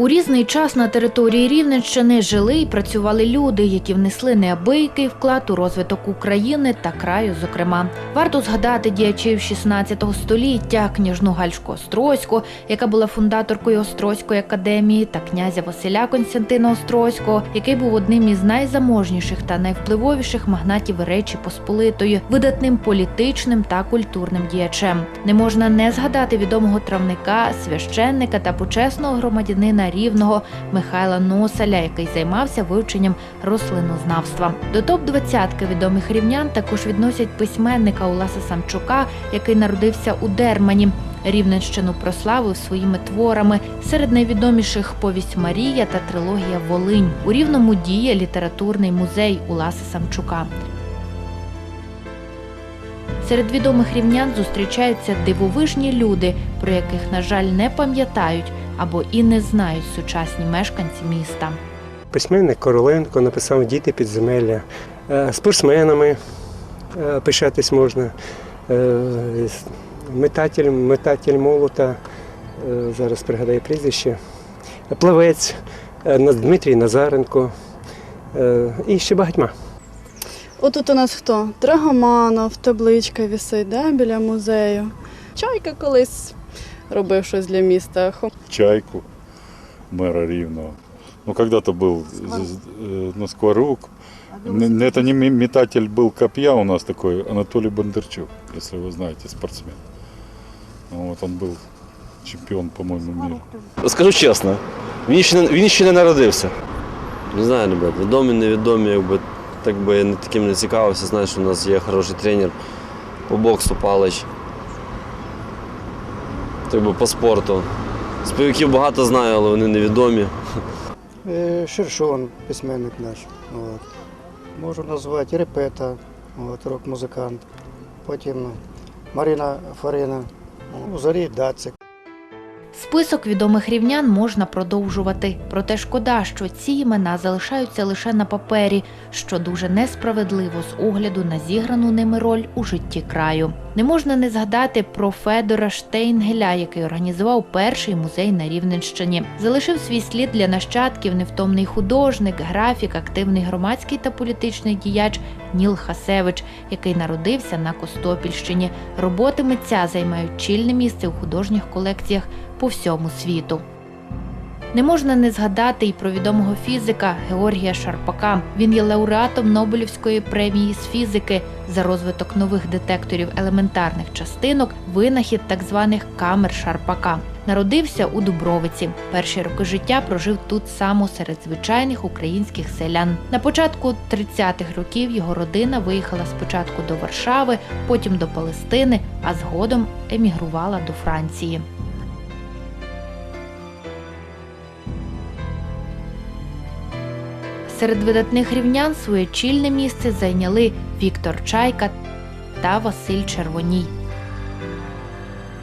У різний час на території Рівненщини жили і працювали люди, які внесли неабиякий вклад у розвиток України та краю. Зокрема, варто згадати діячів 16 століття, княжну Гальшку Острозьку, яка була фундаторкою Острозької академії, та князя Василя Константина Острозького, який був одним із найзаможніших та найвпливовіших магнатів Речі Посполитої, видатним політичним та культурним діячем. Не можна не згадати відомого травника, священника та почесного громадянина рівного Михайла Носаля, який займався вивченням рослинознавства. До топ 20 відомих рівнян також відносять письменника Уласа Самчука, який народився у Дермані. Рівненщину прославив своїми творами. Серед найвідоміших повість Марія та трилогія Волинь. У рівному діє літературний музей Уласа Самчука. Серед відомих рівнян зустрічаються дивовижні люди, про яких, на жаль, не пам'ятають або і не знають сучасні мешканці міста. Письменник Короленко написав Діти підземелля. Е, Спортсменами е, пишатись можна. Е, Метатель, метатель молота, зараз пригадаю прізвище. Плавець Дмитрій Назаренко і ще багатьма. Отут у нас хто? Драгоманов, табличка висить да, біля музею. Чайка колись робив щось для міста. Хо- Чайку, мэра Ривного. Ну, когда-то был з- э, ну, Скворук. Н- Это не ме- метатель был копья у нас такой, Анатолий Бондарчук, если вы знаете, спортсмен. Ну, Вот он был чемпион, по-моему, мира. Скажу чесно, він ще не, він ще не народився. Не знаю, ребят, відомі, невідомі, якби так би я не таким не цікавився. Знаю, що у нас є хороший тренер по боксу Палич. Так би по спорту. Співаків багато знаю, але вони невідомі. Е, Шершон, письменник наш. От. Можу назвати Репета, от, рок-музикант. Потім Марина Фарина, ну, Зарій Дацик. Список відомих рівнян можна продовжувати. Проте шкода, що ці імена залишаються лише на папері, що дуже несправедливо з огляду на зіграну ними роль у житті краю. Не можна не згадати про Федора Штейнгеля, який організував перший музей на Рівненщині. Залишив свій слід для нащадків невтомний художник, графік, активний громадський та політичний діяч Ніл Хасевич, який народився на Костопільщині. Роботи митця займають чільне місце у художніх колекціях по всьому світу. Не можна не згадати і про відомого фізика Георгія Шарпака. Він є лауреатом Нобелівської премії з фізики за розвиток нових детекторів елементарних частинок, винахід так званих камер Шарпака. Народився у Дубровиці. Перші роки життя прожив тут само серед звичайних українських селян. На початку 30-х років його родина виїхала спочатку до Варшави, потім до Палестини, а згодом емігрувала до Франції. Серед видатних рівнян своє чільне місце зайняли Віктор Чайка та Василь Червоній.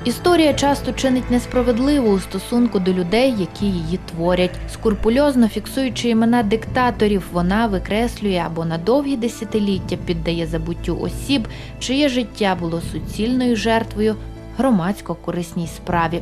Історія часто чинить несправедливо у стосунку до людей, які її творять. Скурпульозно фіксуючи імена диктаторів, вона викреслює або на довгі десятиліття піддає забуттю осіб, чиє життя було суцільною жертвою громадсько-корисній справі.